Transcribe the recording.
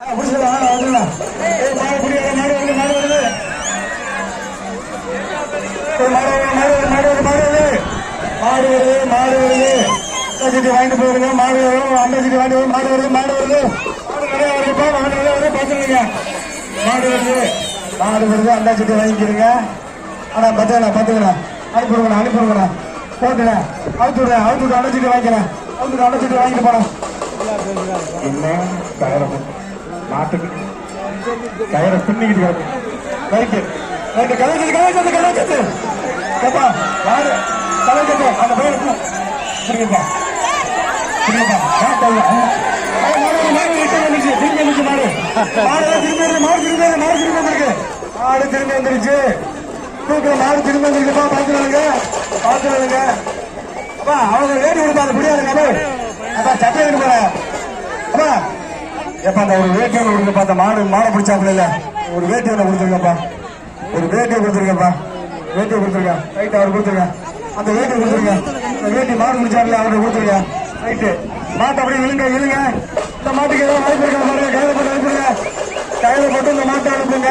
மாடு வருது மாடு வருது ஏய் மாடு வருது மாடு வருது மாடு வருது மாடு வருது மாடு வருது மாடு வருது அண்டா வாங்கிட்டு போயிருங்க மாடு வரும் அண்டா சீட்டி வாங்கிட்டு வரும் மாடு வருது மாடு வருது மாடு நிறைய வருதுப்பா மாடு நிறைய வருது பார்த்துருங்க மாடு வருது மாடு வருது அண்டா சீட்டி வாங்கிக்கிறீங்க ஆனா பார்த்துக்கலாம் பார்த்துக்கலாம் அனுப்பிடுங்கண்ணா அனுப்பிடுங்கண்ணா போட்டுண்ணே அவுத்து விடுறேன் அவுத்து விட்டு அண்டா வாங்கிக்கிறேன் அவுத்து விட்டு வாங்கிட்டு போனேன் என்ன நாட்டுக்கு கயிறை பின்னிக்கிட்டு கிடக்கு. ரைட்டு ரைட்டு கலைச்சது கலைச்சது கலைச்சது ஏப்பா யாரு கலைச்சது அந்த பையன் புரியுதுப்பா புரியுப்பா மாடு திரும்பி திரும்பி வந்துருச்சு. தூக்கு மாடு திரும்பி வந்துருக்குப்பா. பார்த்துருங்க பார்த்துருங்க அப்பா அவங்க வேடி கொடுப்பா. அது முடியாதுங்க அப்பா சட்டை எடுக்க போறேன் அப்பா எப்ப அந்த ஒரு வேட்டி ஒன்று அந்த மாடு மாடை பிடிச்சாப்புல இல்ல? ஒரு வேட்டி ஒன்று கொடுத்துருங்கப்பா. ஒரு வேட்டியை கொடுத்துருங்கப்பா. வேட்டியை கொடுத்துருங்க. ரைட் அவர் கொடுத்துருங்க. அந்த வேட்டி கொடுத்துருங்க. அந்த வேட்டி மாடு பிடிச்சாப்புல அவர்கிட்ட கொடுத்துருங்க. ரைட்டு மாட்டை அப்படியே இழுங்க இழுங்க. இந்த மாட்டுக்கு ஏதாவது வாய்ப்பு இருக்கா? பாருங்க கையில போட்டு அனுப்புங்க. கையில போட்டு இந்த மாட்டை அனுப்புங்க.